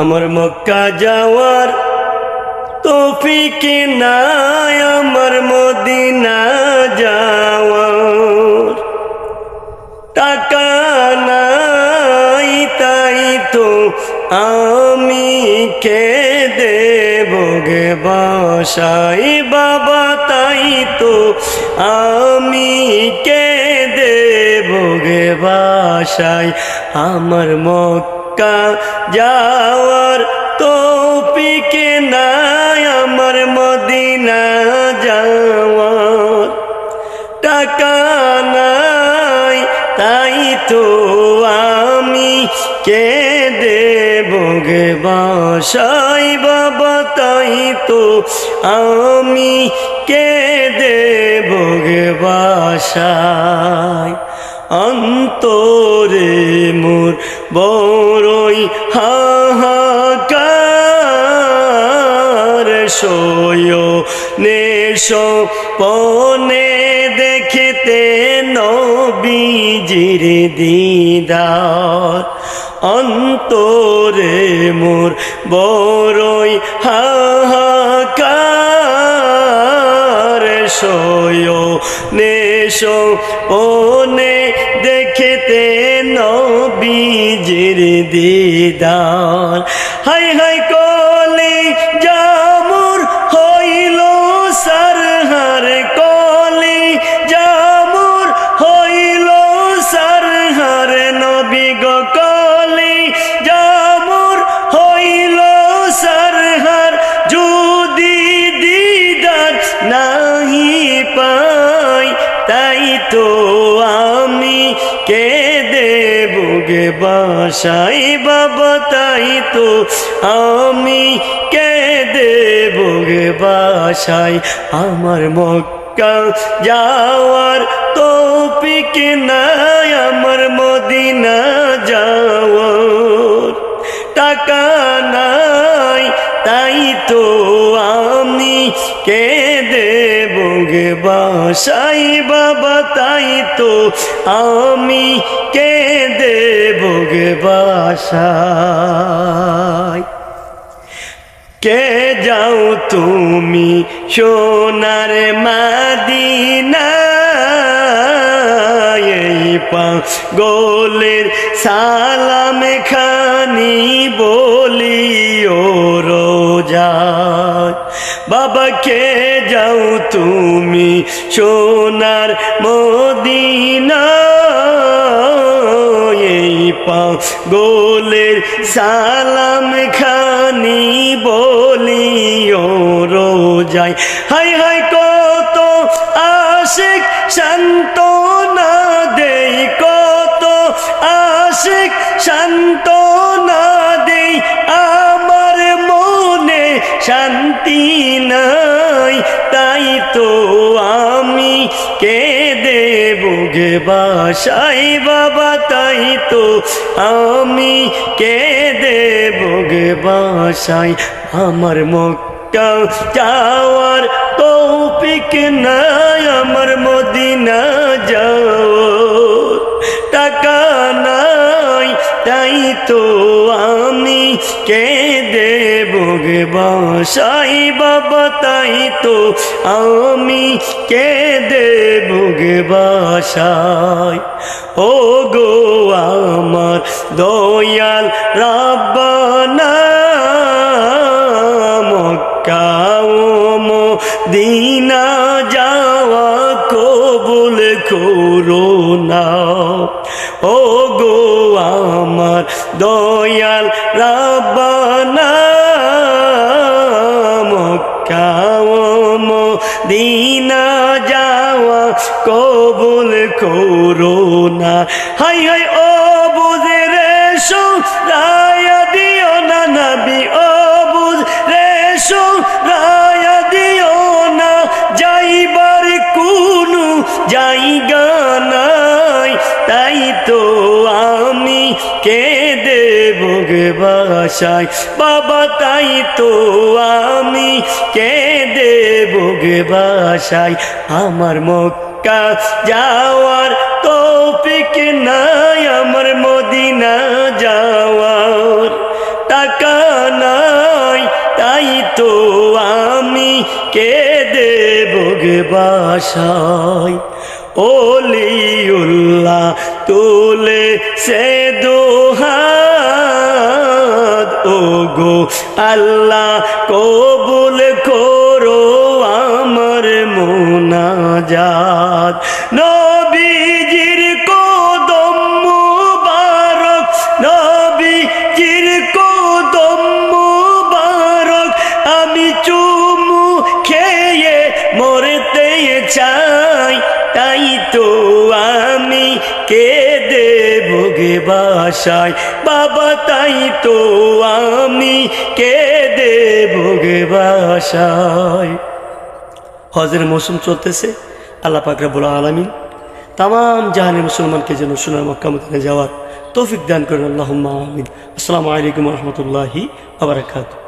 আমার মক্কা যাওয়ার তৌফিক নাই, আমার মদিনা যাওয়ার টাকা নাই, তাই তো আমি কে দেব গে বাসাই বাবা, তাই তো আমি কে দেব গে বাসাই আমার মক্কা যাওয়ার তৌফিক নাই আমার মদিনা যাওয়ার। টাকা নাই, তাই তো আমি কে দেব গে বাসাই বাবা, তাই তো আমি কে দেব গে বাসায় অন্তরে মোর বড়ই হাহাকার সয় নেশ পনে দেখতে নবীজির দিদার। অন্তরে মোর বড়ই হাহাকার নেশ ওনে দেখতে নবীজির দিদার। হাই হাই কলে গে বাসাই বাবা, তাই তো আমি কে দেব গে বাসাই? আমার মক্কা যাওয়ার তৌফিক নাই, আমার মদিনা যাওয়ার টাকা নাই, তাই তো আমি কে দেব গে বাসাই বাবা, তাই তো আমি কে দেব বাসাই কে যাও তুমি সোনার মাদিনা এই গোলের সালাম খানি বলিও রোজা। বাবা, কে যাও তুমি সোনার মদিনা গোলের সালাম খানি বলি বলিও রোজাই হাই হাই কত আশিক শান্ত না দেই, কত আশিক শান্ত না দেই মনে শান্তি নাই, তাই তো আমি কে দেব গে বাসাই বাবা, তাই তো আমি কে দেব গে বাসাই আমার মক্কা যাওয়ার তৌফিক নাই, আমার মদিনা যাওয়ার টাকা নাই, তাই তো গে বাসাই বাবা, তাই তো আমি কে দেব গে বাসাই। ও গো আমার দয়াল রাব্বানা মক্কাও দিনা যাওয়া কবুল করো না। ও গো আমার দয়াল রাব্বানা দিনা যাওয়া কবুল করো না। হাই হাই, ও বুঝে রে সো রায়া দিও না নবি, ও বুঝ রে সো রায়া দিও না। যাইবার কোনো জায়গা কে দেব বাসায় বাবা, তাই তো আমি কে দেব গে বাসায় আমার মক্কা যাওয়ার তৌফিক নাই, আমার মদিনা যাওয়ার টাকা নাই। তাই তো আমি কেঁদে বগে বাসায় ওলিউল্লাহ তোলে সে ও গো, আল্লাহ কবুল করো আমার মোনাজাত। নবীজির কদম মুবারক, নবীজির কদম মুবারক, আমি চুমু খেয়ে মরতে চাই, তাই তো আমি কেঁদে ভোগে বাসায়, বাবা তাই তো আমি কেঁদে ভোগে বাসায়। হজের মৌসুম চলতেছে, আল্লাহ পাকরা বলা আলামিন তাম জাহানের মুসলমানকে যেন সোনার মক্কা মদিনে যাওয়ার তৌফিক দান করেন। আল্লাহ আসসালামু আলাইকুম রহমতুল্লাহি আবরাকাতু